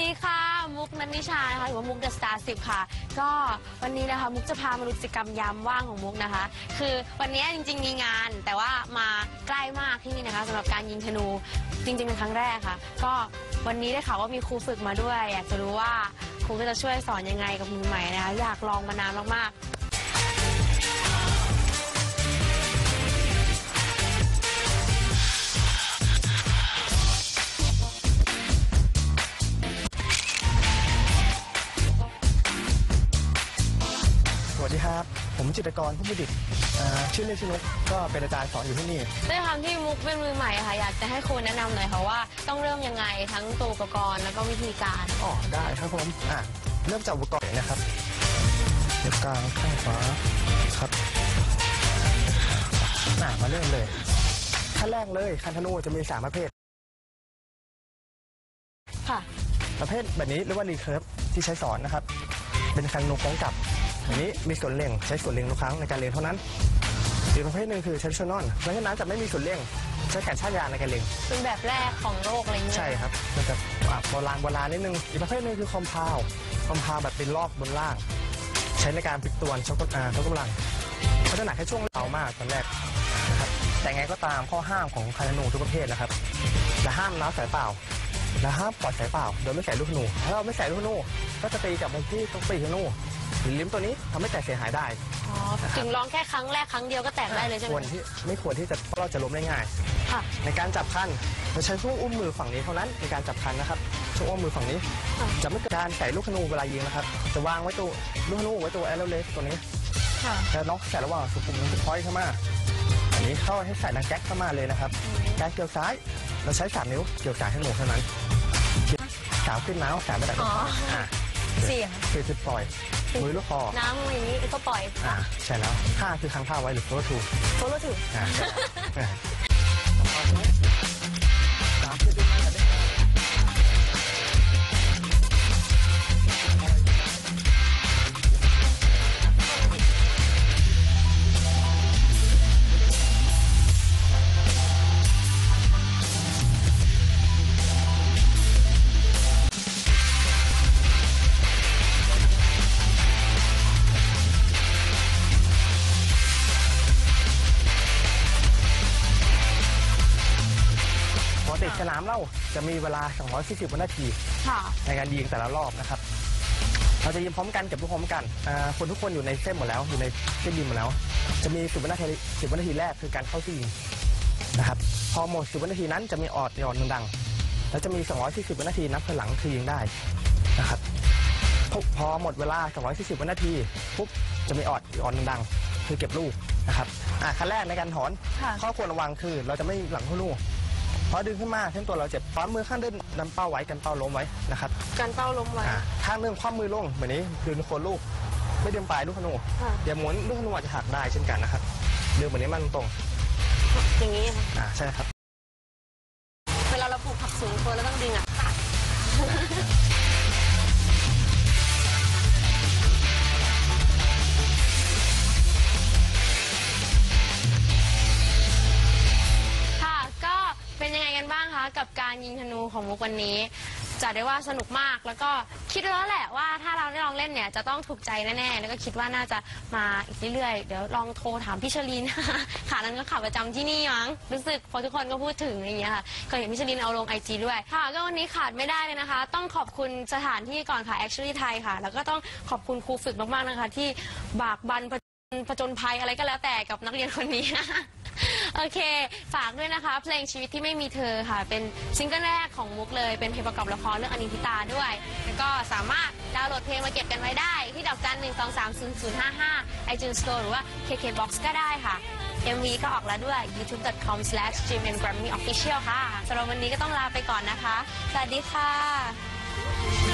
ดีค่ะ มุกนันนิชานะคะหรือว่ามุกเดอะสตาร์สิบค่ะ ก็วันนี้นะคะมุกจะพามาดูกิจกรรมยามว่างของมุกนะคะ คือวันนี้จริง ๆ มีงาน แต่ว่ามาใกล้มากที่นี่นะคะสำหรับการยิงธนูจริงๆเป็นครั้งแรกค่ะ ก็วันนี้ได้ข่าวว่ามีครูฝึกมาด้วย อยากจะรู้ว่าครูก็จะช่วยสอนยังไงกับมือใหม่นะคะ อยากลองมานานมากๆ ผมจิตรกรผู้ประดิษฐ์อ่าชื่อเล่นชื่อนุกก็เป็นอาจารย์สอนอยู่ที่นี่ ด้วยความที่มุกเป็นมือใหม่ค่ะ อยากจะให้ครูแนะนำหน่อยค่ะว่าต้องเริ่มยังไงทั้งตัวอุปกรณ์แล้วก็วิธีการ อ๋อได้ครับผมอะเริ่มจากอุปกรณ์นะครับนิ้วกลางข้างขวาครับอะมาเริ่มเลยขั้นแรกเลยคันธนูจะมีสามประเภท ค่ะ ประเภทแบบนี้เรียกว่ารีเคิร์ฟที่ใช้สอนนะครับ เป็นคันธนูโค้งกลับ อันนี้มีส่วนเล็งใช้ส่วนเล็งทุกครั้งในการเล็งเท่านั้นอีกประเภทหนึ่งคือ traditional เพราะฉะนั้นจะไม่มีส่วนเล็งใช้แขนชาติยานในการเล็งเป็นแบบแรกของโลกอะไรอย่างเงี้ยใช่ครับมันจะอะโบราณโบราณนิดนึงอีกประเภทหนึงคือคอมพาวคอมพาวแบบเป็นรอบบนล่าง ใช้ในการพลิกตัวชกอ่าชกกำลังเขาจะหนักแค่ช่วงเท้ามากตอนแรกนะครับแต่ไงก็ตามข้อห้ามของคานานูทุกประเภทนะครับจะห้ามน้ำสายเปล่าและห้ามปล่อยสายเปล่า โดยไม่ใส่ลูกธนูถ้าเราไม่ใส่ลูกธนูก็จะตีกลับไปที่ตรงปีกธนู หรือลิ้มตัวนี้ทำให้แตกเสียหายได้อ๋อถึงลองแค่ครั้งแรกครั้งเดียวก็แตกได้เลยใช่ไหคมวรที่ไม่ควรที่จะเพราะเราจะล้มได้ง่าย ค่ะในการจับคันเราใช้ช่วงอุ้มมือฝั่งนี้เท่านั้นในการจับคันนะครับช่วงอุ้มมือฝั่งนี้ ค่ะจะไม่เกิดการใส่ลูกธนูเวลายิงนะครับจะวางไว้ตัวลูกธนูไว้ตัวแอโรเลสตัวนี้ค่ะแล้วน้องใส่ระหว่างสุขุมสุดพอยต์เข้ามาอันนี้เข้าให้ใส่นังแก๊กเข้ามาเลยนะครับแก๊กเกี่ยวซ้ายเราใช้สามนิ้วเกี่ยวซ้ายให้หนูเท่านั้นสาวขึ้นน้ำสาวไม่ได้อ๋ออ่า เสี่ยง คือคือปล่อยมือลูกคอน้ำอย่างนี้ก็ปล่อยอ่าใช่แล้วห้าคือค้างท่าไว้หรือโฟล์ทูโฟล์ถืออ่า ปกติสนามเราจะมีเวลา 240วินาที ค่ะ ในการยิงแต่ละรอบนะครับ เราจะยิงพร้อมกันเก็บลูกพร้อมกันอ่าคนทุกคนอยู่ในเส้นหมดแล้ว อยู่ในเส้นยิงหมดแล้ว จะมี 10วินาที10วินาทีแรกคือการเข้าที่ยิงนะครับ พอหมด 10วินาทีนั้นจะมีออดยอนดังๆแล้วจะมี 240วินาทีนับถอยหลังคือยิงได้นะครับ พอพอหมดเวลา 240วินาทีปุ๊บจะมีออดออดดังๆคือเก็บลูกนะครับ อ่าขั้นแรกในการถอน ค่ะ ข้อควรระวังคือเราจะไม่หลังเข้าลูกเพราะดึงขึ้นมาเส้นตัวเราเจ็บฟ้ามือข้างเดินนำเป้าไว้กันเป้าล้มไว้นะครับการเป้าล้มไว้ อ่าข้างหนึ่งคว่ำมือลงแบบนี้ดึงโคนลูก ไม่ดึงปลายลูกขนูค่ะ อย่าหมุนลูกขนูอาจจะหักได้เช่นกันนะครับดึงแบบนี้มันตรงอย่างนี้ค่ะๆอ่าใช่ครับ เวลาเราปลูกผักสูงคนแล้วต้องดึงอะค่ะ เป็นยังไงกันบ้างคะ กับการยิงธนูของมุกวันนี้จะได้ว่าสนุกมากแล้วก็คิดไว้แล้วแหละว่าถ้าเราได้ลองเล่นเนี่ยจะต้องถูกใจแน่ๆแล้วก็คิดว่าน่าจะมาอีกเรื่อยๆเดี๋ยวลองโทรถามพี่ชลินขานั้นก็ขับประจำที่นี่มั้งรู้สึกพอทุกคนก็พูดถึงอะไรอย่างเงี้ยค่ะก็เห็นพี่ชลินเอาลงไอจีด้วยค่ะก็วันนี้ขาดไม่ได้เลยนะคะ ต้องขอบคุณสถานที่ก่อนค่ะ Actually ไทยค่ะ แล้วก็ต้องขอบคุณครูฝึกมากๆนะคะ ที่บากบันผจญผจญภัยอะไรก็แล้วแต่กับนักเรียนคนนี้ โอเค ฝากด้วยนะคะ เพลงชีวิตที่ไม่มีเธอค่ะ เป็นซิงเกิลแรกของมุกเลย เป็นเพลงประกอบละครเรื่องอนิพิตาด้วย แล้วก็สามารถดาวน์โหลดเพลงมาเก็บกันไว้ได้ ที่ดอกจันหนึ่งสองสามศูนย์ศูนย์ห้าห้าไอจูนสโตร์หรือว่า KKBOX ก็ได้ค่ะ MV ก็ออกแล้วด้วย youtube.com/gmgrammy official ค่ะสำหรับวันนี้ก็ต้องลาไปก่อนนะคะ สวัสดีค่ะ